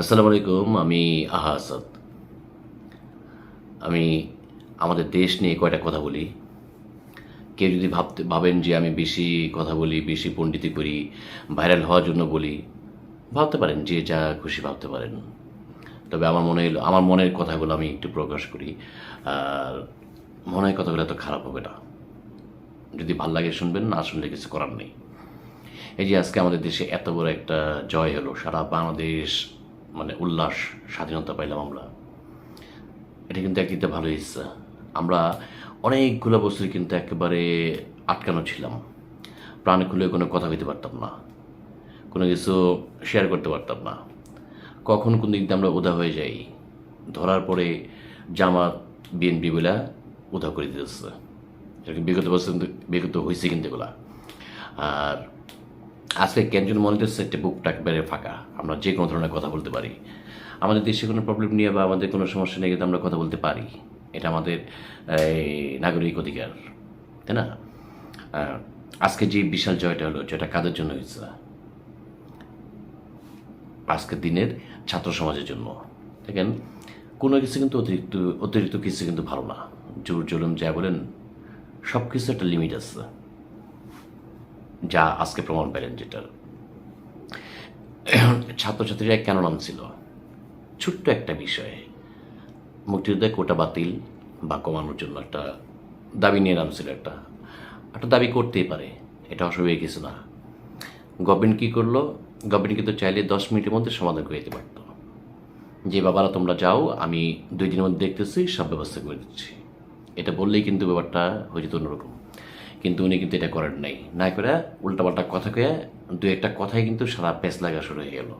আসসালামু আলাইকুম, আমি আহা আসাদ আমি আমাদের দেশ নিয়ে কয়টা কথা বলি? কেউ যদি ভাবতে, ভাবেন যে আমি বেশি কথা বলি, বেশি পণ্ডিতি করি, ভাইরাল হওয়ার জন্য বলি, ভাবতে পারেন, যে যা খুশি ভাবতে পারেন। তবে আমার মনে হলো আমার মনের কথাগুলো আমি একটু প্রকাশ করি। আর মনের কথাগুলো এত খারাপ হবে না। যদি ভালো লাগে শুনবেন, না শুনলে কিছু করার নেই। এই যে আজকে আমাদের দেশে এত বড় একটা জয় হলো, সারা বাংলাদেশ মানে উল্লাস, স্বাধীনতা পাইলাম আমরা। এটা কিন্তু একদিকে ভালো ইচ্ছা আমরা অনেকগুলো বছর কিন্তু একেবারে আটকানো ছিলাম। প্রাণ খুলে কোনো কথা হইতে পারতাম না। কোনো কিছু শেয়ার করতে পারতাম না। কখন কোন দিক দিয়ে আমরা উদা হয়ে যাই, ধরার পরে জামাত বিএনপি বলে উদা করে দিতেছে। এরকম বিগত বছর কিন্তু বিগত হয়েছে কিন্তু এগুলা। আর আজকে কেনজন মনে হচ্ছে একটা বুকটা একবারে ফাঁকা। আমরা যে কোনো ধরনের কথা বলতে পারি। আমাদের দেশে কোনো প্রবলেম নিয়ে বা আমাদের কোনো সমস্যা নিয়ে কিন্তু আমরা কথা বলতে পারি, এটা আমাদের নাগরিক অধিকার, তাই না? আজকে যে বিশাল জয়টা হলো যেটা কাদের জন্য হয়েছে? আজকের দিনের ছাত্র সমাজের জন্য। দেখেন, কোনো কিছু কিন্তু অতিরিক্ত অতিরিক্ত কিছু কিন্তু ভালো না। জোর জুলুম যা বলেন সব কিছু একটা লিমিট আছে। যা আজকে প্রমাণ পেলেন যেটার ছাত্রছাত্রীরা কেন নামছিল? ছোট্ট একটা বিষয়। মুক্তিযোদ্ধা কোটা বাতিল বা কমানোর জন্য একটা দাবি নিয়ে নামছিল একটা। একটা দাবি করতেই পারে, এটা অসুবিধা কিছু না। গভর্নমেন্ট কী করল? গভর্নমেন্ট কিন্তু চাইলে দশ মিনিটের মধ্যে সমাধান করে দিতে পারতো। যে, বাবারা, তোমরা যাও, আমি দুই দিনের মধ্যে দেখতেছি, সব ব্যবস্থা করে দিচ্ছি। এটা বললেই কিন্তু ব্যাপারটা হয়ে যেত অন্যরকম। কিন্তু উনি কিন্তু এটা করেন নাই। না করে উল্টাপাল্টা কথা কয়ে দু একটা কথাই কিন্তু সারা পেস লাগা শুরু হয়ে গেল।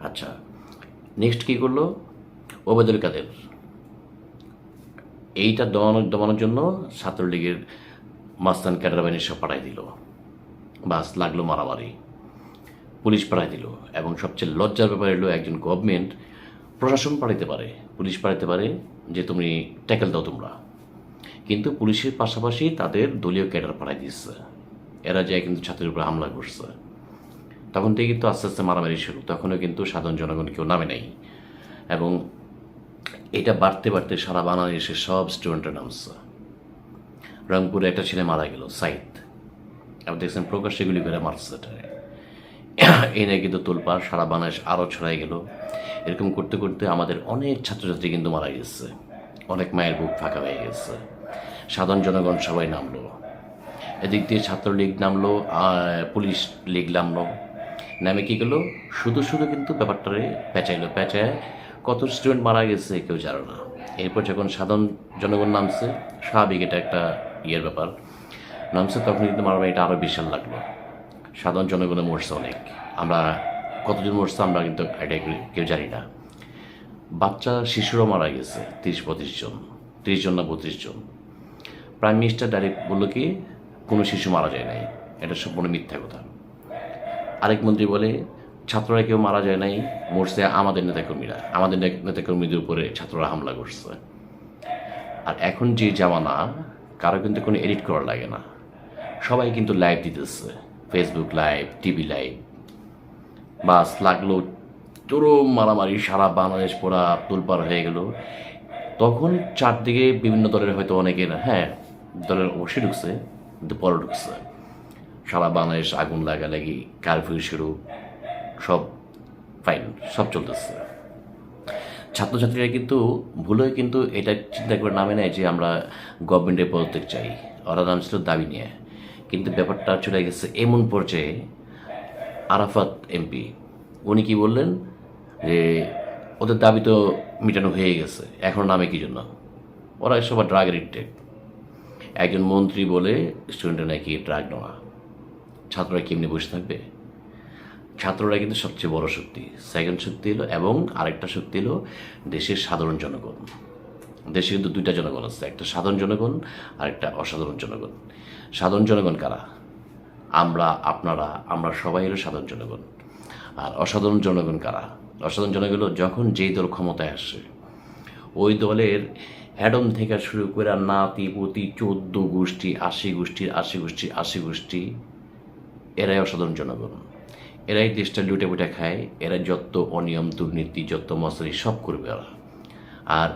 আচ্ছা নেক্সট কী করল? ওবেদুল কাদের। এইটা দমানোর দমানোর জন্য ছাত্রলীগের মাস্তান ক্যাডার সব পাঠাই দিল। বাস, লাগল মারামারি। পুলিশ পাঠাই দিল এবং সবচেয়ে লজ্জার ব্যাপার হলো একজন গভর্নমেন্ট প্রশাসন পাঠাইতে পারে। পুলিশ পাঠাইতে পারে যে, তুমি ট্যাকেল দাও তোমরা। কিন্তু পুলিশের পাশাপাশি তাদের দলীয় ক্যাডার পাঠাই দিচ্ছে এরা যায় কিন্তু ছাত্রের উপরে হামলা করছে। তখন থেকে কিন্তু আস্তে আস্তে মারামারি শুরু। তখনও কিন্তু সাধারণ জনগণ কেউ নামে নাই। এবং এটা বাড়তে বাড়তে সারা বাংলাদেশের সব স্টুডেন্টের নামছে। রংপুরে একটা ছেলে মারা গেল, সাইদ। আপনি দেখছেন প্রকাশ্যে গুলি করে মারছে। এই নিয়ে কিন্তু তোলপাড় সারা বাংলাদেশ আরও ছড়াই গেল। এরকম করতে করতে আমাদের অনেক ছাত্রছাত্রী কিন্তু মারা গেছে। অনেক মায়ের বুক ফাঁকা হয়ে গেছে। সাধারণ জনগণ সবাই নামলো। এদিক দিয়ে ছাত্রলীগ নামলো পুলিশ লীগ নামলো। নামে কী করল? শুধু শুধু কিন্তু ব্যাপারটারে পেঁচাইলো, পেঁচায় কত স্টুডেন্ট মারা গেছে কেউ জানে না। এরপর যখন সাধারণ জনগণ নামছে, স্বাভাবিক এটা একটা ইয়ের ব্যাপার। নামছে তখন কিন্তু মারামারি এটা আরও বিশাল লাগল। সাধারণ জনগণে মরছে অনেক। আমরা কতজন মরছে আমরা কিন্তু এটা কেউ জানি না। বাচ্চা, শিশুরও মারা গেছে, তিরিশ পঁয়ত্রিশ জন। তিরিশ জন না বত্রিশ জন। প্রাইম মিনিস্টার ডাইরেক্ট বলল কি কোনো শিশু মারা যায় নাই। এটা সম্পূর্ণ মিথ্যা কথা। আরেক মন্ত্রী বলে, ছাত্ররা কেউ মারা যায় নাই, মরছে আমাদের নেতাকর্মীরা। আমাদের নেতাকর্মীদের উপরে ছাত্ররা হামলা করছে। আর এখন যে জামানা, কারও কিন্তু কোনো এডিট করা লাগে না। সবাই কিন্তু লাইভ দিতেছে। Facebook live, TV live. বাস লাগল চরম মারামারি, সারা বাংলাদেশ পুরা তোলপাড় হয়ে গেল। তখন চারদিকে বিভিন্ন দলের হয়তো অনেকের হ্যাঁ দলের অবশ্যই ঢুকছে, কিন্তু পরে ঢুকছে। সারা বাংলাদেশ আগুন লাগালাগি কারফিউ শুরু, সব ফাইন সব চলতেছে। ছাত্রছাত্রীরা কিন্তু ভুলে কিন্তু এটা চিন্তা করে নামে নেয় যে আমরা গভর্নমেন্টের পদত্যাগ চাই। ওরা নামছিল দাবি নিয়ে। কিন্তু ব্যাপারটা চলে গেছে এমন পর্যায়ে আরাফাত এমপি, উনি কি বললেন? যে ওদের দাবি তো মেটানো হয়ে গেছে, এখন নামে কি জন্য? ওরা সবার ড্রাগ এডিক্টেড একজন মন্ত্রী বলে স্টুডেন্টরা নাকি ড্রাগ নেওয়া ছাত্ররা কেমনি বসে থাকবে? ছাত্ররা কিন্তু সবচেয়ে বড় শক্তি। সেকেন্ড শক্তি হলো এবং আরেকটা শক্তি হলো দেশের সাধারণ জনগণ। দেশে কিন্তু দুইটা জনগণ আছে, একটা সাধারণ জনগণ আর একটা অসাধারণ জনগণ। সাধারণ জনগণ কারা? আমরা, আপনারা, আমরা সবাই হলো সাধারণ জনগণ। আর অসাধারণ জনগণ কারা? অসাধারণ জনগণ যখন যেই দল ক্ষমতায় আসে, ওই দলের অ্যাডম থেকে শুরু করে নাতি, পুতি, চোদ্দ গোষ্ঠী, আশি গোষ্ঠীর আশি গোষ্ঠী আশি গোষ্ঠী, এরাই অসাধারণ জনগণ। এরাই দেশটা লুটে পুটে খায় এরা যত অনিয়ম, দুর্নীতি, যত মশারি, সব করবে ওরা। আর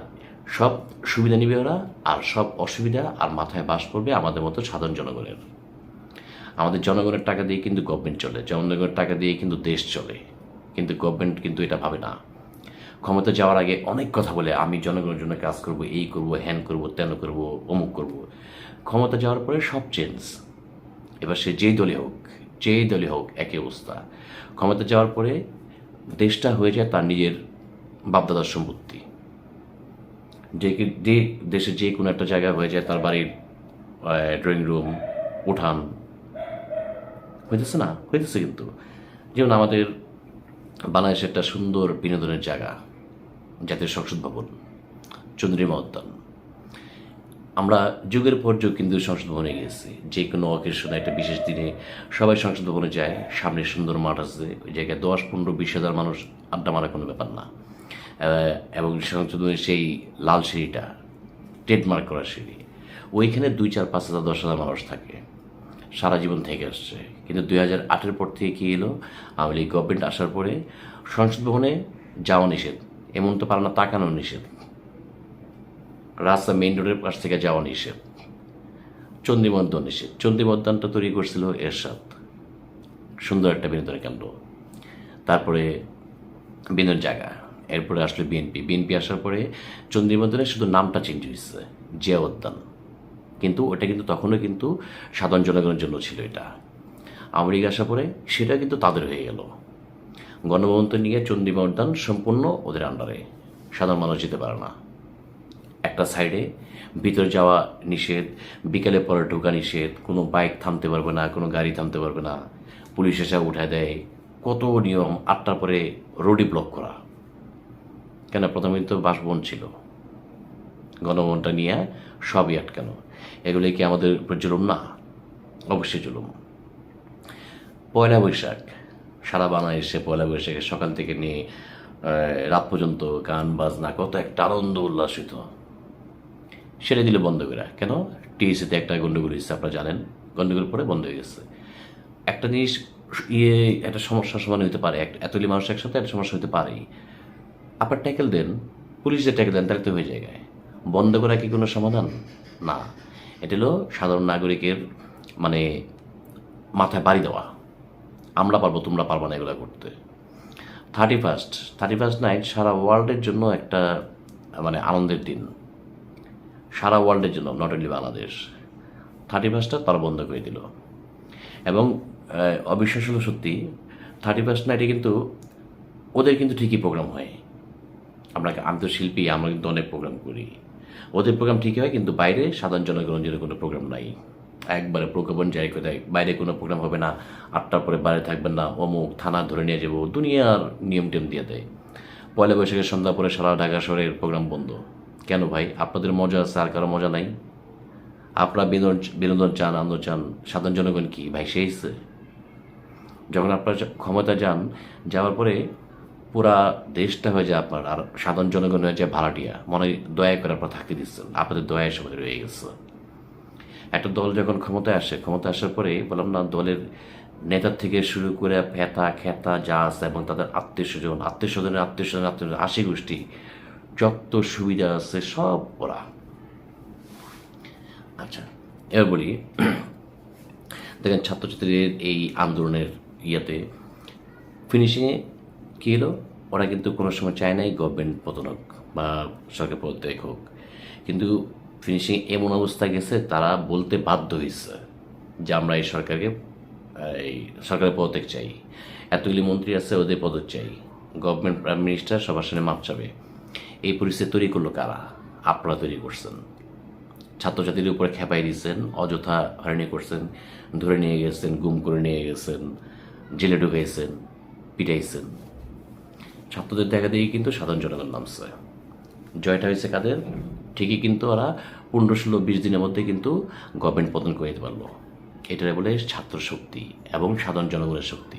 সব সুবিধা নিবে ওরা, আর সব অসুবিধা আর মাথায় বাস করবে আমাদের মতো সাধারণ জনগণের। আমাদের জনগণের টাকা দিয়ে কিন্তু গভর্নমেন্ট চলে, জনগণের টাকা দিয়ে কিন্তু দেশ চলে, কিন্তু গভর্নমেন্ট কিন্তু এটা ভাবে না। ক্ষমতা যাওয়ার আগে অনেক কথা বলে, আমি জনগণের জন্য কাজ করব, এই করব, হ্যান করব, তেন করব, অমুক করব। ক্ষমতা যাওয়ার পরে সব চেঞ্জ এবার সে যেই দলে হোক, যেই দলে হোক, একই অবস্থা। ক্ষমতা যাওয়ার পরে দেশটা হয়ে যায় তার নিজের বাপদাদার সম্পত্তি। যে যে দেশের যে কোনো একটা জায়গা হয়ে যায় তার বাড়ির ড্রয়িং রুম উঠান। হইতেছে না, হইতেছে কিন্তু। যেমন আমাদের বাংলাদেশে একটা সুন্দর বিনোদনের জায়গা। জাতীয় সংসদ ভবন চন্দ্রিমা উদ্যান আমরা যুগের পর যুগ কিন্তু সংসদ ভবনে গিয়েছি যে কোনো অকেশনে একটা বিশেষ দিনে সবাই সংসদ ভবনে যায়। সামনে সুন্দর মাঠ আছে, ওই জায়গায় দশ, পনেরো, বিশ হাজার মানুষ আড্ডা মারা কোনো ব্যাপার না। এবং সংসদ ভবনের সেই লাল সিঁড়িটা ট্রেডমার্ক করা সিঁড়ি, ওইখানে দুই চার পাঁচ হাজার, দশ হাজার মানুষ থাকে। সারা জীবন থেকে আসছে। কিন্তু দুই হাজার আটের পর থেকে কী এলো? আওয়ামী লীগ গভর্নমেন্ট আসার পরে সংসদ ভবনে যাওয়া নিষেধ। এমন তো পারে না তাকানো নিষেধ। রাস্তা মেইন রোডের পাশ থেকে যাওয়া নিষেধ। চন্ডীমদ্যান নিষেধ। চন্ডীমদ্যানটা তৈরি করছিল এরশাদ। সুন্দর একটা বিনোদনের কেন্দ্র। তারপরে বিনোদন জায়গা। এরপরে আসলো বিএনপি বিএনপি আসার পরে চন্ডীমদ্যানের শুধু নামটা চেঞ্জ হয়েছে জিয়া উদ্যান কিন্তু ওটা কিন্তু তখনও কিন্তু সাধারণ জনগণের জন্য ছিল এটা। লীগ আসার পরে সেটা কিন্তু তাদের হয়ে গেল। গণভবন তো নিয়ে চন্ডীমা উদ্যান সম্পূর্ণ ওদের আন্ডারে সাধারণ মানুষ যেতে পারে না। একটা সাইডে ভিতরে যাওয়া নিষেধ বিকেলে পরে ঢোকা নিষেধ, কোনো বাইক থামতে পারবে না, কোনো গাড়ি থামতে পারবে না। পুলিশ এসে উঠায় দেয়, কত নিয়ম, আটটার পরে রোডই ব্লক করা। কেন? প্রথমে তো বাসভবন ছিল। গণভবনটা নিয়ে সবই আটকানো। এগুলি কি আমাদের উপর জুলুম? না। অবশ্যই জুলুম। পয়লা বৈশাখ। সারা বানায় এসে পয়লা বৈশাখে সকাল থেকে নিয়ে রাত পর্যন্ত গান, বাজনা, কত একটা আনন্দ উল্লাসিত। সেরে দিলে বন্ধ করে। কেন? টিএসিতে একটা গন্ডগোল হয়েছে, আপনারা জানেন। গন্ডগোল পরে বন্ধ হয়ে গেছে। একটা জিনিস ইয়ে একটা সমস্যার সমান হতে পারে। এতগুলি মানুষ একসাথে, একটা সমস্যা হতে পারেই। আপনার ট্যাকেল দেন, পুলিশে ট্যাকেল দেন, তাহলে তো হয়ে যায় বন্ধ করা কি কোনো সমাধান? না। এটা হলো সাধারণ নাগরিকের মানে মাথায় বাড়ি দেওয়া। আমরা পারব, তোমরা পারব না এগুলো করতে। Thirty first thirty first night সারা ওয়ার্ল্ডের জন্য একটা মানে আনন্দের দিন। সারা ওয়ার্ল্ডের জন্য নট অনলি বাংলাদেশ। থার্টি ফার্স্টটা তারা বন্ধ করে দিল। এবং অবিশ্বাস হলো সত্যি থার্টি ফার্স্ট নাইটে কিন্তু ওদের কিন্তু ঠিকই প্রোগ্রাম হয়। আমরা আমি তো শিল্পী, আমরা কিন্তু অনেক প্রোগ্রাম করি। ওদের প্রোগ্রাম ঠিকই হয়, কিন্তু বাইরে সাধারণ জনগণের জন্য কোনো প্রোগ্রাম নাই। একবারে প্রজ্ঞাপন জারি করে দেয়। বাইরে কোনো প্রোগ্রাম হবে না, আটটার পরে বাইরে থাকবেন না, অমুক থানা ধরে নিয়ে যাব, দুনিয়ার নিয়ম টিয়ম দিয়ে দেয়। পয়লা বৈশাখের সন্ধ্যা পরে সারা ঢাকা শহরের প্রোগ্রাম বন্ধ। কেন ভাই? আপনাদের মজা আছে, আর কারও মজা নাই? আপনারা বিনোদন বিনোদন চান, আনন্দ চান, সাধারণ জনগণ কি? ভাই সেইছে যখন আপনারা ক্ষমতা যান, যাওয়ার পরে পুরা দেশটা হয়ে যায় আপনার, আর সাধারণ জনগণ হয়ে যায় ভাড়াটিয়া। মনে দয়া করে আপনারা থাকতে দিচ্ছেন। আপনাদের দয়া সবাই রয়ে গেছে। একটা দল যখন ক্ষমতায় আসে, ক্ষমতায় আসার পরে বললাম না, দলের নেতার থেকে শুরু করে ফেতা খেতা আছে এবং তাদের আত্মীয় স্বজন আত্মীয় স্বজনের আত্মীয় স্বজন আত্মীয় আশি গোষ্ঠী, যত সুবিধা আছে সব ওরা। আচ্ছা এবার বলি, দেখেন ছাত্রছাত্রীদের এই আন্দোলনের ইয়েতে ফিনিশিংয়ে কী হলো? ওরা কিন্তু কোনো সময় চায় নাই গভর্নমেন্ট পতন হোক বা সরকার পদত্যাগ হোক। কিন্তু ফিনিশিং এমন অবস্থা গেছে, তারা বলতে বাধ্য হয়েছে যে আমরা এই সরকারকে, এই সরকারের পদত্যাগ চাই। এতগুলি মন্ত্রী আছে, ওদের পদক চাই। গভর্নমেন্ট প্রাইম মিনিস্টার সবার সামনে মাপ চাবে। এই পরিস্থিতি তৈরি করল কারা? আপনারা তৈরি করছেন। ছাত্রছাত্রীদের উপরে খেপাই দিয়েছেন অযথা হয়রানি করছেন, ধরে নিয়ে গেছেন, গুম করে নিয়ে গেছেন, জেলে ঢুকাইছেন পিটাইছেন। ছাত্রদের দেখা দিয়ে কিন্তু সাধারণ জনগণ নামছে। জয়টা হয়েছে কাদের? ঠিকই কিন্তু ওরা পনেরো ষোলো, বিশ দিনের মধ্যে কিন্তু গভর্নমেন্ট পতন করে দিতে পারল। এটাই বলে ছাত্র শক্তি এবং সাধারণ জনগণের শক্তি।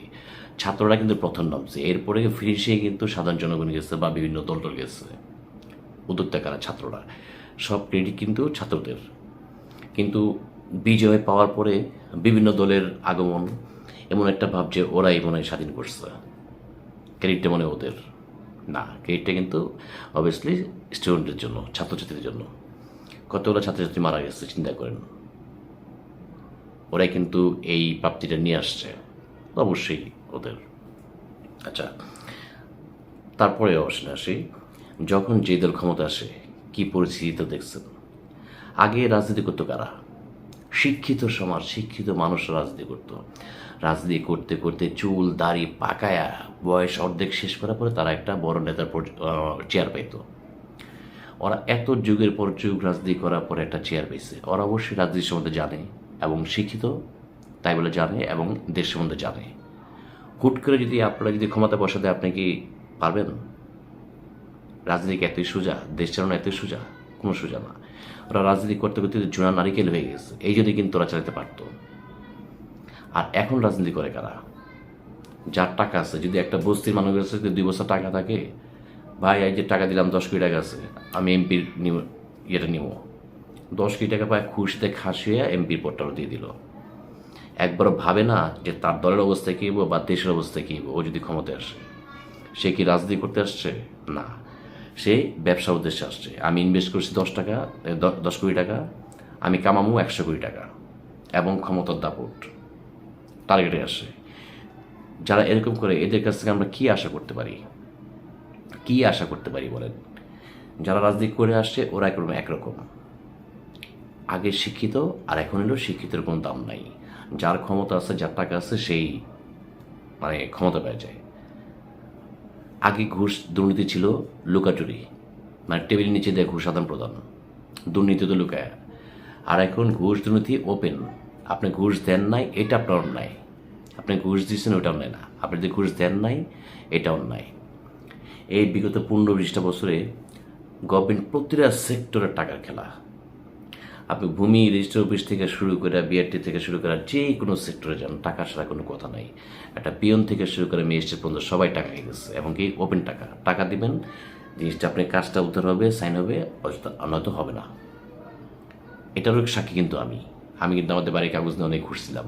ছাত্ররা কিন্তু প্রথম নামছে। এরপরে ফিরিসে কিন্তু সাধারণ জনগণ গেছে বা বিভিন্ন দল টল গেছে। উদ্যোক্তা কারা? ছাত্ররা। সব ক্রেডিট কিন্তু ছাত্রদের। কিন্তু বিজয় পাওয়ার পরে বিভিন্ন দলের আগমন এমন একটা ভাব যে ওরাই মনে হয় স্বাধীন করছে। ক্রেডিটটা মনে ওদের। না ক্রেডিটটা কিন্তু অবভিয়াসলি স্টুডেন্টের জন্য, ছাত্রছাত্রীদের জন্য। কতগুলো ছাত্রছাত্রী মারা গেছে, চিন্তা করেন। ওরাই কিন্তু এই প্রাপ্তিটা নিয়ে আসছে, অবশ্যই ওদের। আচ্ছা তারপরে অবশ্যই আসি। যখন যে দল ক্ষমতা আসে, কি পরিস্থিতিতে দেখছেন? আগে রাজনীতি করতো কারা? শিক্ষিত সমাজ, শিক্ষিত মানুষ রাজনীতি করতো। রাজনীতি করতে করতে চুল, দাড়ি পাকায়া বয়স অর্ধেক শেষ করার পরে তারা একটা বড় নেতার চেয়ার পাইতো। ওরা এত যুগের পর যুগ রাজনীতি করার পরে একটা চেয়ার পেয়েছে ওরা অবশ্যই রাজনীতির সম্বন্ধে জানে এবং শিক্ষিত, তাই বলে জানে এবং দেশ সম্বন্ধে জানে। হুট করে যদি আপনারা যদি ক্ষমতা বসাতে আপনি কি পারবেন? রাজনীতি এতই সোজা, দেশ চালানো এতই সোজা, কোনো সোজা না। ওরা রাজনীতি করতে করতে জোড়া নারিকেল হয়ে গেছে, এই জন্য কিন্তু ওরা চালাতে পারতো। আর এখন রাজনীতি করে কারা? যার টাকা আছে, যদি একটা বস্তির মানুষের কাছে দুই বছর টাকা থাকে, ভাই, এই যে টাকা দিলাম, দশ কোটি টাকা আছে, আমি এমপির ইয়েটা নিব। দশ কোটি টাকা পায় খুশিতে খাসিয়ে এমপির পদটাও দিয়ে দিল। একবারও ভাবে না যে তার দলের অবস্থা কী বা দেশের অবস্থা কী ও যদি ক্ষমতায় আসে। সে কি রাজনীতি করতে আসছে? না। সে ব্যবসার উদ্দেশ্যে আসছে। আমি ইনভেস্ট করছি দশ টাকা দশ কোটি টাকা, আমি কামামু একশো কোটি টাকা, এবং ক্ষমতার দাপট। টার্গেটে আসে। যারা এরকম করে এদের কাছ থেকে আমরা কি আশা করতে পারি? কি আশা করতে পারি বলেন? যারা রাজনীতি করে আসছে, ওরা একরকম একরকম আগে শিক্ষিত, আর এখন হলো শিক্ষিতের কোনো দাম নাই। যার ক্ষমতা আছে, যার টাকা আছে, সেই মানে ক্ষমতা পেয়ে যায়। আগে ঘুষ দুর্নীতি ছিল, লুকাচুরি। মানে টেবিল নিচে দেয় ঘুষ আদান প্রদান দুর্নীতি তো লুকায়। আর এখন ঘুষ দুর্নীতি ওপেন আপনি ঘুষ দেন নাই এটা আপনার অন্যায়। আপনি ঘুষ দিচ্ছেন ওটা অন্যায় না। আপনি যদি ঘুষ দেন নাই এটা অন্যায়। এই বিগত পনেরো বিশটা বছরে গভর্নমেন্ট প্রতিটা সেক্টরের টাকার খেলা। আপনি ভূমি রেজিস্টার অফিস থেকে শুরু করে বিআরটি থেকে শুরু করে যে কোনো সেক্টরে যান, টাকা ছাড়া কোনো কথা নাই। একটা পিয়ন থেকে শুরু করে ম্যাজিস্ট্রেট পর্যন্ত সবাই টাকা গেছে, এবং কি ওপেন টাকা। টাকা দিবেন, জিনিসটা আপনি কাজটা উদ্ধার হবে সাইন হবে, অযথা নয়তো হবে না। এটারও সাক্ষী কিন্তু আমি। আমি কিন্তু আমাদের বাড়ির কাগজ নিয়ে অনেক ঘুরছিলাম।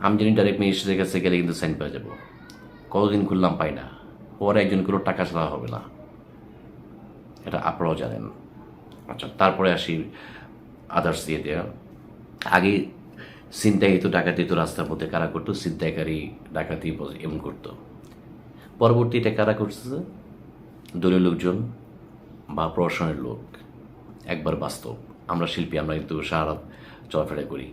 আমি জানি ডাইরেক্ট ম্যাজিস্ট্রেটের কাছে গেলে কিন্তু সাইন পেয়ে যাব। কতদিন খুললাম পাই না। পরে একজন কোনো টাকা ছাড়া হবে না। এটা আপনারাও জানেন। আচ্ছা তারপরে আসি আদার্স দিয়ে দেওয়া আগে ছিনতাই তো ডাকাতি তো রাস্তার মধ্যে। কারা করতো? ছিনতাইকারী, ডাকাতি এমন করতো। পরবর্তী এটা কারা করতেছে? দলীয় লোকজন বা প্রশাসনের লোক। একবার বাস্তব। আমরা শিল্পী, আমরা কিন্তু সারা চলাফেরা করি।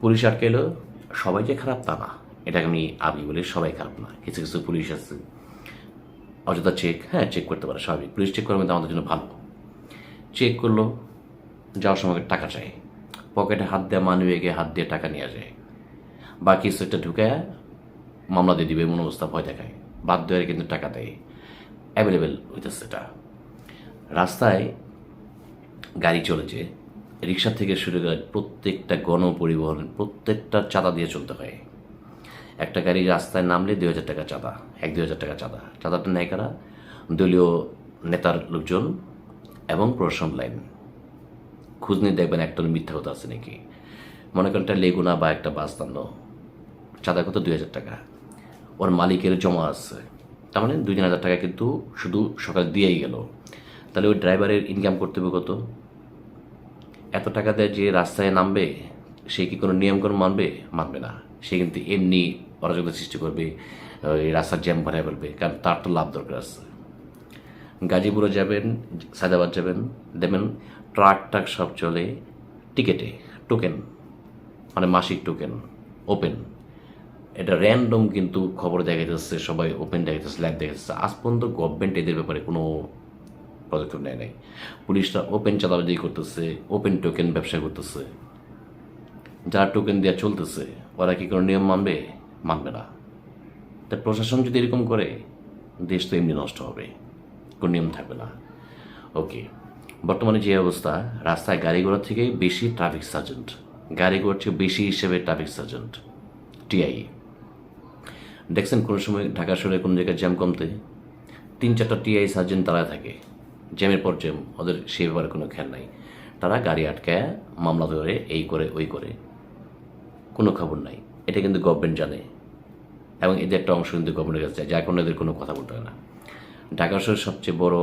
পুলিশ আটকাইলো সবাই যে খারাপ তা না। এটাকে আমি আবি বলি, সবাই খারাপ না। কিছু কিছু পুলিশ আছে। অযথা চেক হ্যাঁ চেক করতে পারে, স্বাভাবিক। পুলিশ চেক করার মধ্যে আমাদের জন্য ভালো। চেক করল, যাওয়ার সময় টাকা চাই। পকেটে হাত দেওয়া গিয়ে হাত দিয়ে টাকা নিয়ে যায় বাকি সেটা ঢুকায়, মামলা দিয়ে দিবে এমন অবস্থা ভয় দেখায়। বাধ্য হয়ে কিন্তু টাকা দেয়। অ্যাভেলেবেল হইতেছে এটা। রাস্তায় গাড়ি চলেছে। রিক্সা থেকে শুরু করে প্রত্যেকটা গণপরিবহন, প্রত্যেকটা চাঁদা দিয়ে চলতে হয়। একটা গাড়ি রাস্তায় নামলে দুই হাজার টাকা চাঁদা, এক দুই হাজার টাকা চাঁদা। চাঁদাটা নেয় কারা? দলীয় নেতার লোকজন এবং প্রশাসন লাইন। খোঁজ নিয়ে দেখবেন একটা মিথ্যা কথা আছে নাকি। মনে করেন একটা লেগুনা বা একটা বাস চাঁদা কত দুই হাজার টাকা। ওর মালিকের জমা আছে। তার মানে দুই তিন হাজার টাকা কিন্তু শুধু সকাল দিয়েই গেল। তাহলে ওই ড্রাইভারের ইনকাম করতে হবে কত? এত টাকা দেয় যে রাস্তায় নামবে, সে কি কোনো নিয়মকানুন মানবে? মানবে না। সে কিন্তু এমনি অরাজকতা সৃষ্টি করবে, ওই রাস্তার জ্যাম বানিয়ে ফেলবে, কারণ তার তো লাভ দরকার আছে। গাজীপুরে যাবেন সায়দাবাদ যাবেন, দেখবেন ট্রাক ট্রাক সব চলে টিকেটে, টোকেন মানে মাসিক টোকেন, ওপেন। এটা র্যান্ডম কিন্তু খবর দেখা যাচ্ছে সবাই ওপেন দেখা যাচ্ছে ল্যাব দেখা যাচ্ছে আজ পর্যন্ত গভর্নমেন্ট এদের ব্যাপারে কোনো পদক্ষেপ নেয় নাই। পুলিশরা ওপেন চাঁদাবাজি করতেছে ওপেন টোকেন ব্যবসা করতেছে। যারা টোকেন দেওয়া চলতেছে, ওরা কি কোনো নিয়ম মানবে? মানবে না। তা প্রশাসন যদি এরকম করে, দেশ তো এমনি নষ্ট হবে। কোনো নিয়ম থাকবে না। ওকে বর্তমানে যে অবস্থা, রাস্তায় গাড়ি ঘোড়ার থেকে বেশি ট্রাফিক সার্জেন্ট গাড়ি ঘোড়ার চেয়ে বেশি হিসেবে ট্রাফিক সার্জেন্ট টিআই দেখছেন কোনো সময় ঢাকা শহরে কোনো জায়গায় জ্যাম কমতে তিন চারটা টিআই সার্জেন্ট দাঁড়ায় থাকে। জ্যামের পর জ্যাম, ওদের সে ব্যাপারে কোনো খেয়াল নাই। তারা গাড়ি আটকায় মামলা ধরে এই করে, ওই করে। কোনো খবর নাই। এটা কিন্তু গভর্নমেন্ট জানে। এবং এদের একটা অংশ কিন্তু গভর্নমেন্টের কাছে যায়, যার কারণে এদের কোনো কথা বলতে হয় না। ঢাকা শহরের সবচেয়ে বড়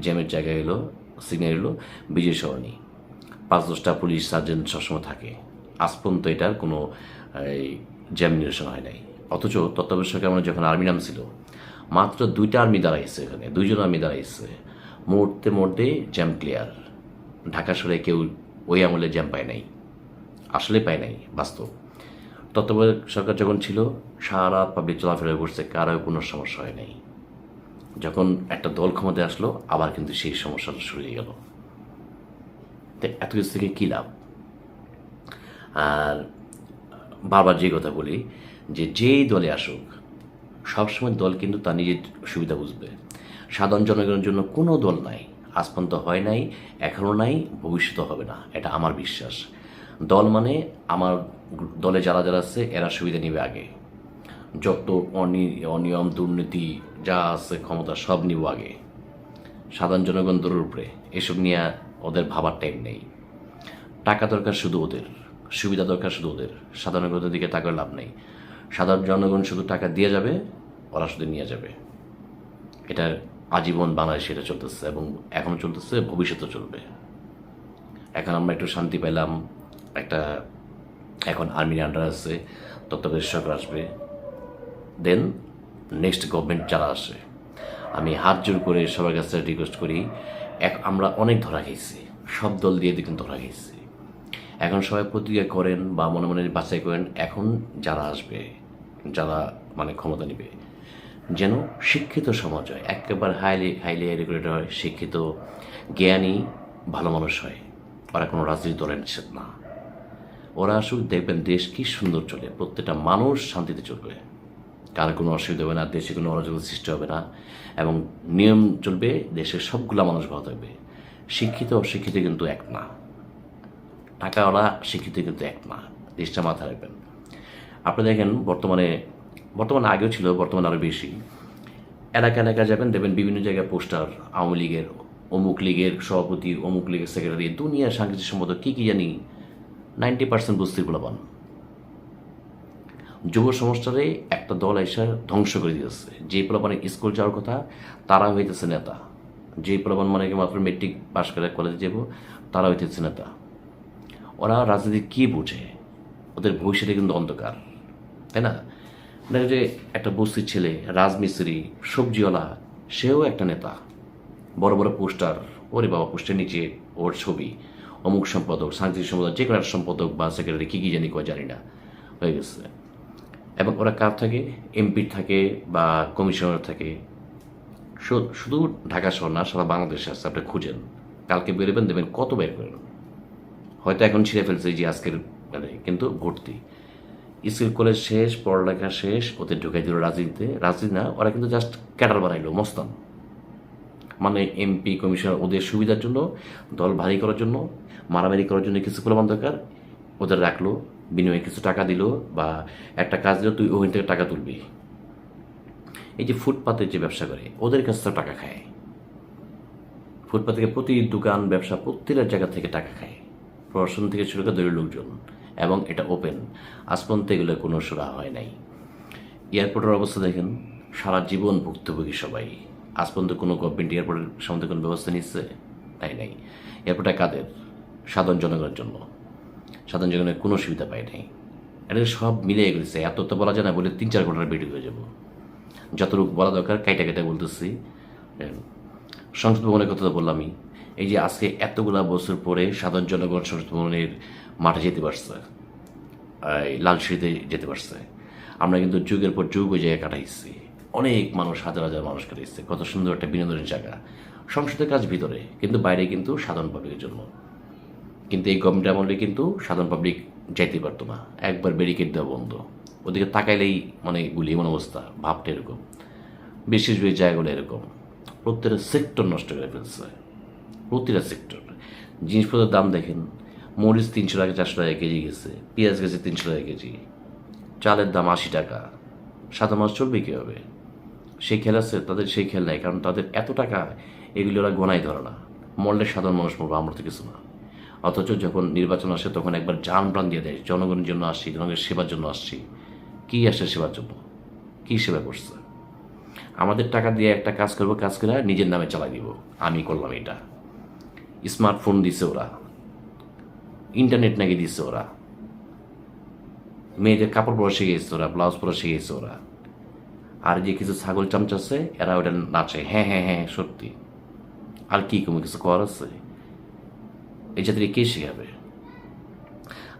জ্যামের জায়গা হলো সিগন্যাল হলো বিজয় সরণি। পাঁচ দশটা পুলিশ সার্জেন্ট সবসময় থাকে। আজ পর্যন্ত এটার কোনো জ্যাম নিরসন হয় নাই। অথচ তত্ত্বাবধায়ক সরকার মানে যখন আর্মি নাম ছিল মাত্র দুইটা আর্মি দাঁড়াইছে এখানে, দুইজন আর্মি দাঁড়াইছে। মুহূর্তে মুহূর্তে জ্যাম ক্লিয়ার। ঢাকা শহরে কেউ ওই আমলে জ্যাম পায় নাই। আসলে পায় নাই, বাস্তব। তত্ত্বাবধায়ক সরকার যখন ছিল সারা পাবলিক চলাফেরা করছে, কারও কোনো সমস্যা হয় নাই। যখন একটা দল ক্ষমতায় আসলো, আবার কিন্তু সেই সমস্যাটা শুরু হয়ে গেল। তো, এত কিছু থেকে কী লাভ? আর বারবার যে কথা বলি, যে যেই দলে আসুক, সবসময় দল কিন্তু তার নিজের সুবিধা বুঝবে। সাধারণ জনগণের জন্য কোনো দল নাই। আজ পর্যন্ত হয় নাই এখনও নাই ভবিষ্যতে হবে না। এটা আমার বিশ্বাস। দল মানে আমার দলে যারা যারা আছে, এরা সুবিধা নেবে আগে। যত অনি- অনিয়ম, দুর্নীতি, যা আছে, ক্ষমতা, সব নিব আগে। সাধারণ জনগণ দূরের উপরে। এসব নিয়ে ওদের ভাবার টাইম নেই। টাকা দরকার শুধু ওদের। সুবিধা দরকার শুধু ওদের। সাধারণ জনগণের দিকে টাকার লাভ নেই। সাধারণ জনগণ শুধু টাকা দিয়ে যাবে, ওরা শুধু নিয়ে যাবে। এটা আজীবন বাংলাদেশে এটা চলতেছে এবং এখনও চলতেছে ভবিষ্যতে চলবে। এখন আমরা একটু শান্তি পেলাম, একটা এখন আর্মির আন্ডার আছে, তত্ত্বাবধায়ক আসবে। দেন নেক্সট গভর্নমেন্ট যারা আসে, আমি হাত জোর করে সবার কাছে রিকোয়েস্ট করি, এক আমরা অনেক ধরা খেয়েছি, সব দল দিয়ে দেখুন ধরা খেয়েছি। এখন সবাই প্রতিক্রিয়া করেন বা মনে মনে বাছাই করেন, এখন যারা আসবে, যারা মানে ক্ষমতা নেবে যেন শিক্ষিত সমাজ হয়, একেবারে হাইলি হাইলি এডুকেটেড হয়, শিক্ষিত, জ্ঞানী, ভালো মানুষ হয়। ওরা কোনো রাজনীতি দলের নিষেধ না। ওরা আসলে দেখবেন দেশ কি সুন্দর চলে, প্রত্যেকটা মানুষ শান্তিতে চলবে। কার কোনো অসুবিধা হবে না, দেশে কোনো অরাজকতা সৃষ্টি হবে না, এবং নিয়ম চলবে, দেশের সবগুলা মানুষ ভালো থাকবে। শিক্ষিত, অশিক্ষিত কিন্তু এক না। টাকাওয়ালা, শিক্ষিত কিন্তু এক না। দেশটা মাথায় রাখবেন। আপনি দেখেন, বর্তমানে বর্তমানে আগেও ছিল, বর্তমানে আরও বেশি। এলাকা এলাকা যাবেন, দেখবেন বিভিন্ন জায়গায় পোস্টার, আওয়ামী লীগের, অমুক লীগের সভাপতি, অমুক লীগের সেক্রেটারি দুনিয়া সাংস্কৃতিক সম্পদ কী কী জানি নাইনটি পার্সেন্ট বস্তির বলাবান যুব সমাজটারে একটা দল এসে ধ্বংস করে দিয়েছে। যে প্রলাপানে স্কুল যাওয়ার কথা, তারা হইতেছে নেতা। যে প্রলাপান মানে মাত্র মেট্রিক পাশ করে কলেজে যাব, তারা হইতেছে নেতা। ওরা রাজনীতি কী বুঝে? ওদের ভবিষ্যতে কিন্তু অন্ধকার, তাই না? দেখো যে একটা বস্তির ছেলে, রাজমিস্ত্রি, সবজিওয়ালা, সেও একটা নেতা। বড় বড় পোস্টার, ওরে বাবা, পোস্টার নিচে ওর ছবি। অমুক সম্পাদক, সাংস্কৃতিক সম্পাদক, যে কোনো সম্পাদক বা সেক্রেটারি কী কী জানি কয়, জানি না। হয়ে গেছে। এবং ওরা কার থাকে? এমপির থাকে বা কমিশনার থাকে। শুধু ঢাকা শহর না, সারা বাংলাদেশে আছে, আপনি খুঁজেন। কালকে বেরোবেন দেবেন, কত বের করেন? হয়তো এখন ছিঁড়ে ফেলছে যে আজকের মানে কিন্তু ভর্তি স্কুল, কলেজ শেষ, পড়ালেখা শেষ, ওদের ঢুকাই দিল রাজনীতিতে। রাজনীতি না, ওরা কিন্তু জাস্ট ক্যাডার বানাইলো, মস্তান। মানে এমপি কমিশনার ওদের সুবিধার জন্য, দল ভারী করার জন্য, মারামারি করার জন্য কিছু প্রমাণ দরকার, ওদের রাখল, বিনিময়ে কিছু টাকা দিল, বা একটা কাজ দিল, তুই ওখান থেকে টাকা তুলবি। এই যে ফুটপাতের যে ব্যবসা করে, ওদের কাছ থেকে টাকা খায়। ফুটপাত থেকে প্রতি দোকান, ব্যবসা প্রত্যেকটা জায়গা থেকে টাকা খায়। প্রশাসন থেকে শুরু করে দলীয় লোকজন। এবং এটা ওপেন আজ পর্যন্ত এগুলো কোনো সুরা হয় নাই। এয়ারপোর্টের অবস্থা দেখেন সারা জীবন ভুক্তভোগী সবাই। আজ পর্যন্ত কোনো গভর্নমেন্ট এয়ারপোর্টের সম্বন্ধে কোনো ব্যবস্থা নিচ্ছে তাই নাই। এয়ারপোর্টটা কাদের? সাধারণ জনগণের জন্য। সাধারণ জনগণের কোনো সুবিধা পায় নাই। এটা সব মিলে গেছে। এত তো বলা যায় না বলে তিন চার ঘণ্টার বেডি হয়ে যাব। যতটুকু বলা দরকার কাইটা কাইটা বলতেছি। এম, সংসদ ভবনের কথা তো বললামই। এই যে আজকে এতগুলা বছর পরে সাধারণ জনগণ সংসদ ভবনের মাঠে যেতে পারছে। এই লালসিঁড়িতে যেতে পারছে। আমরা কিন্তু যুগের পর যুগ ওই জায়গায় কাটাইছি। অনেক মানুষ, হাজার হাজার মানুষ কাটাইছে। কত সুন্দর একটা বিনোদনের জায়গা। সংসদের কাজ ভিতরে, কিন্তু বাইরে কিন্তু সাধারণ পাবলিকের জন্য। কিন্তু এই গভর্নমেন্ট আমলে কিন্তু সাধারণ পাবলিক যাইতে পারতো না। একবার ব্যারিকেড দেওয়া বন্ধ। ওদিকে তাকাইলেই মানে গুলি এমন অবস্থা, ভাবটা এরকম। বিশেষ বিশেষ জায়গাগুলো এরকম। প্রত্যেকটা সেক্টর নষ্ট করে ফেলছে। প্রতিটা সেক্টর জিনিসপত্রের দাম দেখেন মরিচ তিনশো টাকা, চারশো টাকা কেজি গেছে। পেঁয়াজ গেছে তিনশো টাকা কেজি। চালের দাম আশি টাকা। সাদা মাছ চলবে কীভাবে? সেই খেল আছে? তাদের সেই খেল নাই, কারণ তাদের এত টাকা, এগুলি ওরা গোনাই ধরে না। মরলে সাধারণ মানুষ মরবো, আমরা তো কিছু না। অথচ যখন নির্বাচন আসে, তখন একবার যান প্রাণ দিয়ে দেয়, জনগণের জন্য আসছি, জনগণের সেবার জন্য আসছি। কি আসে সেবার জন্য? কি সেবা করছে? আমাদের টাকা দিয়ে একটা কাজ করব, কাজ করে নিজের নামে চালাই দিব। আমি করলাম এটা। স্মার্টফোন দিছে ওরা। ইন্টারনেট নাকি দিচ্ছে ওরা? মেয়েদের কাপড় পরা শিখেছে ওরা, ব্লাউজ পরা শিখেছে ওরা। আর যে কিছু ছাগল চামচাচ্ছে এরা ওটা নাচে। হ্যাঁ হ্যাঁ হ্যাঁ সত্যি। আর কি কোনো কিছু করার আছে? এই জাতির কে শেখাবে?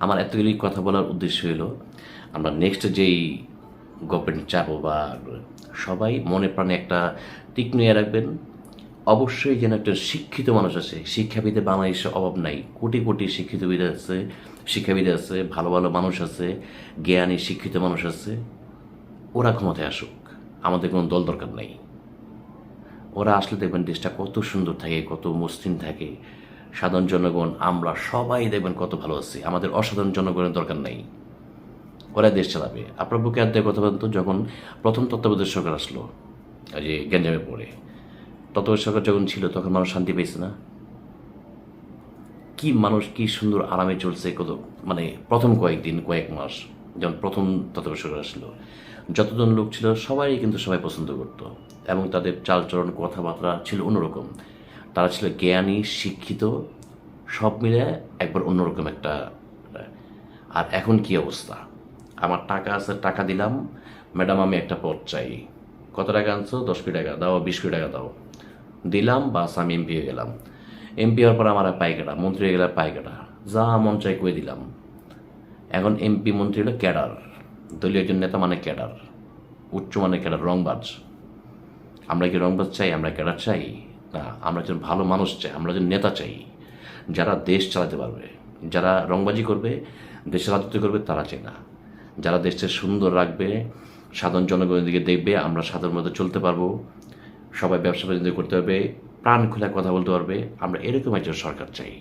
আমার এতগুলি কথা বলার উদ্দেশ্য হলো, আমরা নেক্সট যেই গভর্নমেন্ট চাপো বা সবাই মনে প্রাণে একটা নিয়ে রাখবেন। অবশ্যই যেন একটা শিক্ষিত মানুষ আছে। শিক্ষাবিদে বাংলাদেশে অভাব নাই। কোটি কোটি শিক্ষিতবিদ আছে, শিক্ষাবিদ আছে, ভালো ভালো মানুষ আছে, জ্ঞানী, শিক্ষিত মানুষ আছে। ওরা ক্ষমতায় আসুক। আমাদের কোনো দল দরকার নাই। ওরা আসলে দেখবেন দেশটা কত সুন্দর থাকে, কত মসৃণ থাকে। সাধারণ জনগণ, আমরা সবাই দেখবেন কত ভালো আছি। আমাদের অসাধারণ জনগণের দরকার নাই। ওরা দেশ চালাবে। আপনার বুকে আদ্যায় কথা বলতো যখন প্রথম তত্ত্বাবধায়ক সরকার আসলো যে গ্যাঞ্জামে পড়ে। তত্ত্বাবধায়ক সরকার যখন ছিল, তখন মানুষ শান্তি পেয়েছে না। কি মানুষ, কি সুন্দর আরামে চলছে কত মানে প্রথম কয়েকদিন, কয়েক মাস যেমন প্রথম তত্ত্বাবধায়ক সরকার আসলো। যতজন লোক ছিল, সবাই কিন্তু সবাই পছন্দ করতো এবং তাদের চালচরণ কথাবার্তা ছিল অন্যরকম। তারা ছিল জ্ঞানী, শিক্ষিত, সব মিলে একবার অন্যরকম একটা, আর এখন কি অবস্থা? আমার টাকা আছে, টাকা দিলাম। ম্যাডাম, আমি একটা পথ চাই। কত টাকা আনছো? দশ কোটি টাকা। দাও, বিশ কোটি টাকা দাও। দিলাম, বাস আমি এমপি হয়ে গেলাম। এমপি হওয়ার পর আমার পাইকাটা, মন্ত্রী হয়ে গেলাম পাইকাটা। যা মন চাই করে দিলাম। এখন এমপি মন্ত্রী হলো ক্যাডার। দলীয় একজন নেতা মানে ক্যাডার। উচ্চ মানে ক্যাডার, রংবাজ। আমরা কি রংবাজ চাই? আমরা ক্যাডার চাই? না, আমরা একজন ভালো মানুষ চাই, আমরা একজন নেতা চাই। যারা দেশ চালাতে পারবে, যারা রংবাজি করবে, দেশের রাজত্ব করবে, তারা চাই না। যারা দেশকে সুন্দর রাখবে, সাধারণ জনগণের দিকে দেখবে, আমরা সাধারণ মতো চলতে পারব। সবাই ব্যবসা বাণিজ্য করতে পারবে, প্রাণ খুলে কথা বলতে পারবে, আমরা এরকম একজন সরকার চাই।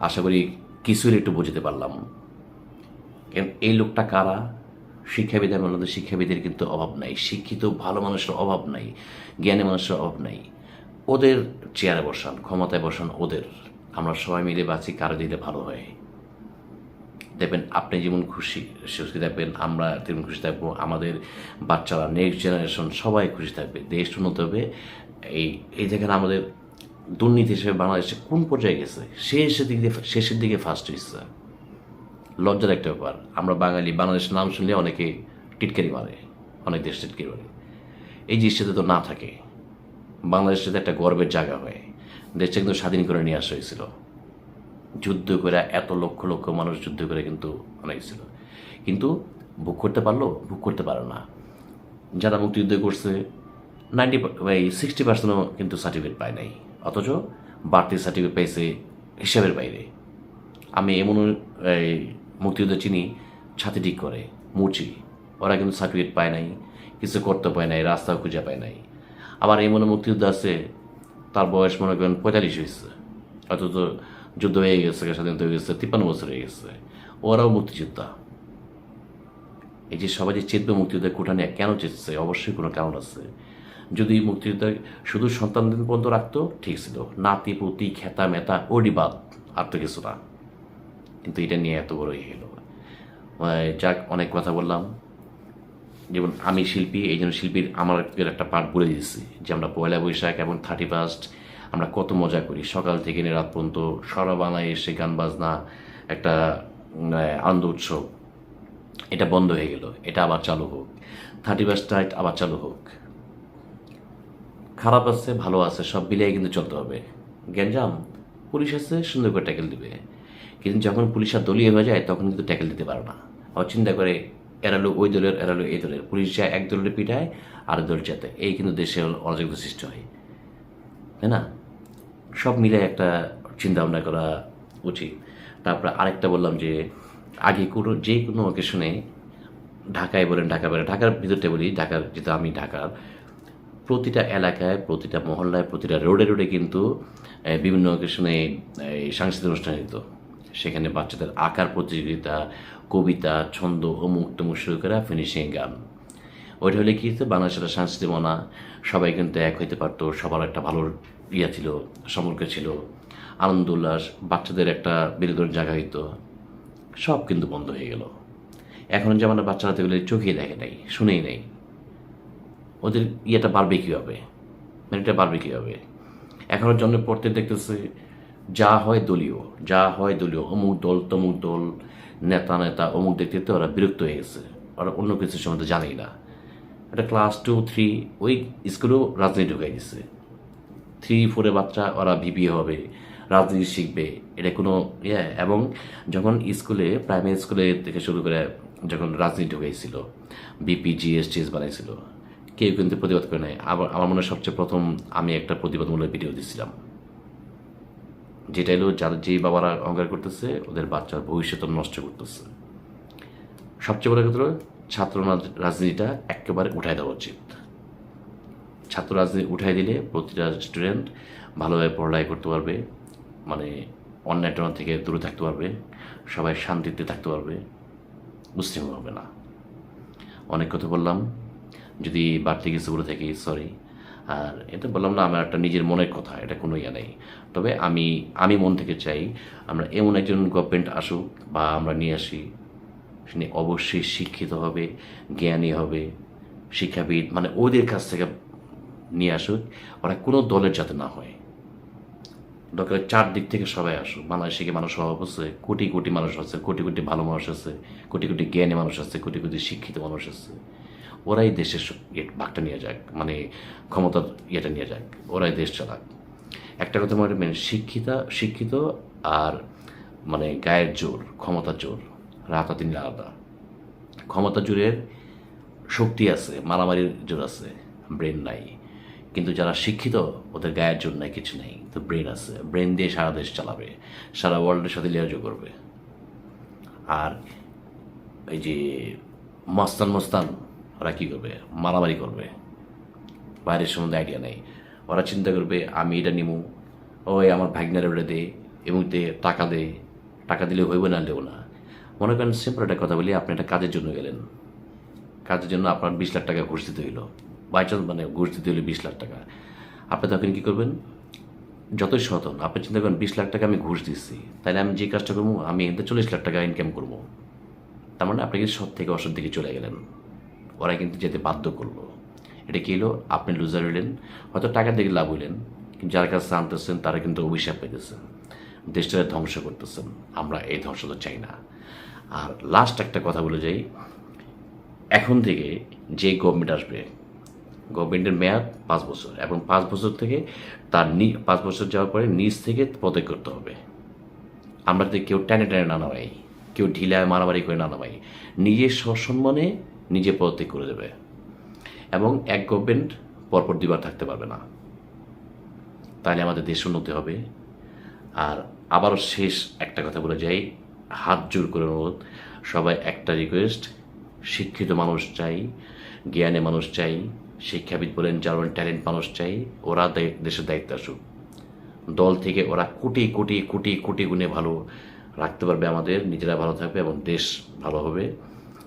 আশা করি কিছুর একটু বুঝতে পারলাম। এই লোকটা কারা? শিক্ষাবিদ আমি বললাম শিক্ষাবিদের কিন্তু অভাব নাই, শিক্ষিত ভালো মানুষের অভাব নাই, জ্ঞানী মানুষের অভাব নাই। ওদের চেয়ারে বসান, ক্ষমতায় বসান ওদের। আমরা সবাই মিলে বাঁচি, কারও দিলে ভালো হয়। দেখবেন আপনি যেমন খুশি সুখী থাকবেন আমরা তেমন খুশি থাকব, আমাদের বাচ্চারা নেক্সট জেনারেশন সবাই খুশি থাকবে, দেশ উন্নত হবে। এই এই জায়গায় আমাদের দুর্নীতি হিসেবে বাংলাদেশে কোন পর্যায়ে গেছে? শেষের দিকে শেষের দিকে ফার্স্ট হয়েছে লজ্জার একটা ব্যাপার, আমরা বাঙালি, বাংলাদেশের নাম শুনলে অনেকে টিটকারি মারে, অনেক দেশ টিটকারি মারে। এই জিনিসটাতে তো না থাকে বাংলাদেশে একটা গর্বের জায়গা হয়। দেশটা কিন্তু স্বাধীন করে নিয়ে আসা হয়েছিল। যুদ্ধ করে, এত লক্ষ লক্ষ মানুষ যুদ্ধ করে কিন্তু অনেক ছিল। কিন্তু ভোগ করতে পারল বুক করতে পারে না। যারা মুক্তিযুদ্ধ করছে নাইনটি এই সিক্সটি পার্সেন্টও কিন্তু সার্টিফিকেট পায় নাই। অথচ বাড়তি সার্টিফিকেট পেয়েছে হিসাবের বাইরে। আমি এমন, এই মুক্তিযুদ্ধ চিনি, ছাতি ঠিক করে মুচি ওরা কিন্তু সার্টিফিকেট পায় নাই, কিছু করতে পায় নাই, রাস্তাও খুঁজে পায় নাই। আবার এমন মুক্তিযুদ্ধ আছে, তার বয়স মনে করেন পঁয়তাল্লিশ হয়েছে। অথচ যুদ্ধ হয়ে গেছে, স্বাধীনতা হয়ে গেছে, তিপ্পান্ন বছর হয়ে গেছে। ওরাও মুক্তিযোদ্ধা। এই যে সবাই যে চেতবে মুক্তিযুদ্ধের কোঠা নিয়ে কেন চেতছে অবশ্যই কোনো কারণ আছে। যদি মুক্তিযুদ্ধ শুধু সন্তানদের পর্যন্ত রাখতো, ঠিক ছিল। নাতি, পুতি, খেতা, মেতা, ওডি বাদ, আর তো কিছু না। কিন্তু এটা নিয়ে এত বড় গেল যাক, অনেক কথা বললাম। যেমন আমি শিল্পী, এই জন্য শিল্পীর আমার একটা পার্ট বলে দিয়েছি যে আমরা পয়লা বৈশাখ এবং থার্টি ফার্স্ট আমরা কত মজা করি। সকাল থেকে রাত পর্যন্ত সরা বানায় এসে গান বাজনা, একটা আনন্দ উৎসব, এটা বন্ধ হয়ে গেল। এটা আবার চালু হোক। থার্টি ফার্স্ট নাইট আবার চালু হোক। খারাপ আছে, ভালো আছে, সব মিলিয়ে কিন্তু চলতে হবে। গ্যাঞ্জাম, পুলিশ আছে, সুন্দর করে ট্যাকেল দিবে। কিন্তু যখন পুলিশ আর দলীয় হয়ে যায়, তখন কিন্তু ট্যাকেল দিতে পারে না। আবার চিন্তা করে এরালো ওই দলের এরালো এই দলের। পুলিশ যায় এক দলের পিঠায় আর দল যাতে এই কিন্তু দেশে অরাজকতা সৃষ্টি হয়। তাই না? সব মিলে একটা চিন্তা ভাবনা করা উচিত। তারপরে আরেকটা বললাম যে, আগে কোনো, যে কোনো অকেশনে ঢাকায় বলেন ঢাকা বলেন ঢাকার ভিতরটা বলি, ঢাকার, যেহেতু আমি ঢাকার, প্রতিটা এলাকায়, প্রতিটা মহল্লায়, প্রতিটা রোডে রোডে কিন্তু বিভিন্ন অকেশনে এই সাংস্কৃতিক অনুষ্ঠান হতো সেখানে বাচ্চাদের আঁকার প্রতিযোগিতা, কবিতা, ছন্দ, অমুক তমুক শুরু করা ফিনিশিং গান। ওইটা হলে কি হতো বাংলাদেশের সাংস্কৃতিক মনা সবাই কিন্তু এক হইতে পারতো, সবার একটা ভালো ইয়া ছিল সম্পর্ক ছিল। আনন্দ, উল্লাস, বাচ্চাদের একটা বিনোদনের জায়গা হইতো। সব কিন্তু বন্ধ হয়ে গেল। এখন যেমন বাচ্চারা তো এগুলো চোখে দেখে নাই, শুনেই নেই। ওদের ইয়েটা বাড়বে কীভাবে? মানে এটা বাড়বে কীভাবে? এখনও জন্ম পড়তে দেখতেছে, যা হয় দলীয়, যা হয় দলীয়। অমুক দল, তমুক দল, নেতা নেতা, অমুক দেখতে দেখতে ওরা বিরক্ত হয়ে গেছে। ওরা অন্য কিছু সম্বন্ধে জানেই না। একটা ক্লাস টু থ্রি ওই স্কুলেও রাজনীতি ঢুকাই দিচ্ছে থ্রি ফোরে বাচ্চা ওরা ভিপি হবে, রাজনীতি শিখবে, এটা কোনো ইয়ে। এবং যখন স্কুলে, প্রাইমারি স্কুলে থেকে শুরু করে যখন রাজনীতি ঢুকাইছিল বিপি জিএসটিএস বানাইছিল, কেউ কিন্তু প্রতিবাদ করে নাই। আবার আমার মনে হয় সবচেয়ে প্রথম আমি একটা প্রতিবাদমূলক ভিডিও দিছিলাম। যেটা এলো যারা যে বাবারা অহংকার করতেছে, ওদের বাচ্চার ভবিষ্যৎ নষ্ট করতেছে। সবচেয়ে বড় হলো, ছাত্র রাজ- রাজনীতিটা একেবারে উঠাই দেওয়া উচিত। ছাত্র রাজনীতি উঠাই দিলে প্রতিটা স্টুডেন্ট ভালোভাবে পড়ালেখা করতে পারবে মানে অন্যায় টনা থেকে দূরে থাকতে পারবে, সবাই শান্তিতে থাকতে পারবে, মুসলিম হবে না। অনেক কথা বললাম, যদি বাড়তি কিছু বলে থাকি সরি আর এটা বললাম না, আমার একটা নিজের মনের কথা, এটা কোনো ইয়ে নেই। তবে আমি আমি মন থেকে চাই, আমরা এমন একজন গভর্নমেন্ট আসুক বা আমরা নিয়ে আসি সে অবশ্যই শিক্ষিত হবে, জ্ঞানী হবে, শিক্ষাবিদ মানে ওদের কাছ থেকে নিয়ে আসুক, ওরা কোনো দলের যাতে না হয়। দরকার চারদিক থেকে সবাই আসুক। বাংলাদেশে কি মানুষ অভাব আছে? কোটি কোটি মানুষ আছে, কোটি কোটি ভালো মানুষ আছে, কোটি কোটি জ্ঞানী মানুষ আছে, কোটি কোটি শিক্ষিত মানুষ আছে। ওরাই দেশের ভাগটা নিয়ে যাক মানে ক্ষমতার ইয়েটা নিয়ে যাক, ওরাই দেশ চালাক। একটা কথা মনে রাখবেন, শিক্ষিতা, শিক্ষিত আর মানে গায়ের জোর, ক্ষমতার জোর, রাতা তিনি আলাদা। ক্ষমতা জোরের শক্তি আছে, মারামারির জোর আছে, ব্রেন নাই। কিন্তু যারা শিক্ষিত, ওদের গায়ের জোর নাই, কিছু নেই। তো ব্রেন আছে। ব্রেন দিয়ে সারা দেশ চালাবে। সারা ওয়ার্ল্ডের সাথে লিয়াজও করবে। আর এই যে মস্তান মস্তান, ওরা কী করবে? মারামারি করবে। বাইরের সম্বন্ধে আইডিয়া নেই। ওরা চিন্তা করবে, আমি এটা নিমু। ওই আমার ভাগনার ওটা দে এবং দে টাকা দে। টাকা দিলে হইব না লেও না। মনে করেন সিম্পল একটা কথা বলি, আপনি একটা কাজের জন্য গেলেন। কাজের জন্য আপনার বিশ লাখ টাকা ঘুষ দিতে হইল। বাই চান্স মানে ঘুষ দিতে হলে বিশ লাখ টাকা। আপনি তখন কী করবেন? যতই সৎ হন আপনি চিন্তা করেন, বিশ লাখ টাকা আমি ঘুষ দিচ্ছি। তাহলে আমি যে কাজটা করব, আমি এতে চল্লিশ লাখ টাকা ইনকাম করব। তার মানে আপনি কিন্তু সৎ থেকে অসৎ দিকে চলে গেলেন। ওরা কিন্তু যেতে বাধ্য করল। এটা কি হলো? আপনি লুজার হইলেন, হয়তো টাকার দিকে লাভ হইলেন, কিন্তু যার কাছে আনতেছেন তারা কিন্তু অভিশাপ পেতেছেন দেশটাকে ধ্বংস করতেছেন, আমরা এই ধ্বংস তো চাই না। আর লাস্ট একটা কথা বলে যাই। এখন থেকে যে গভর্নমেন্ট আসবে গভর্নমেন্টের মেয়াদ পাঁচ বছর এবং পাঁচ বছর থেকে তার পাঁচ বছর যাওয়ার পরে নিজ থেকে পদে করতে হবে। আমরা তো কেউ টেনে টেনে না নামাই, কেউ ঢিলায় মারামারি করে না নামাই নিজের সসম্মানে নিজে পদত্যাগ করে দেবে এবং এক গভর্নমেন্ট পরপর দুবার থাকতে পারবে না। তাহলে আমাদের দেশ উন্নতি হবে। আর আবারও শেষ একটা কথা বলে যাই, হাত জোর করে অনুরোধ, সবাই একটা রিকোয়েস্ট শিক্ষিত মানুষ চাই, জ্ঞানে মানুষ চাই শিক্ষাবিদ বলেন যার ট্যালেন্ট মানুষ চাই, ওরা দেশের দায়িত্ব আসুক। দল থেকে ওরা কোটি কোটি কোটি কোটি গুণে ভালো রাখতে পারবে আমাদের, নিজেরা ভালো থাকবে এবং দেশ ভালো হবে,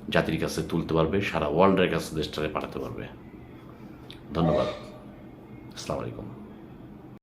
জাতির কাছে তুলতে পারবে, সারা ওয়ার্ল্ডের কাছে দেশটাকে পাঠাতে পারবে। ধন্যবাদ। আসসালামু আলাইকুম।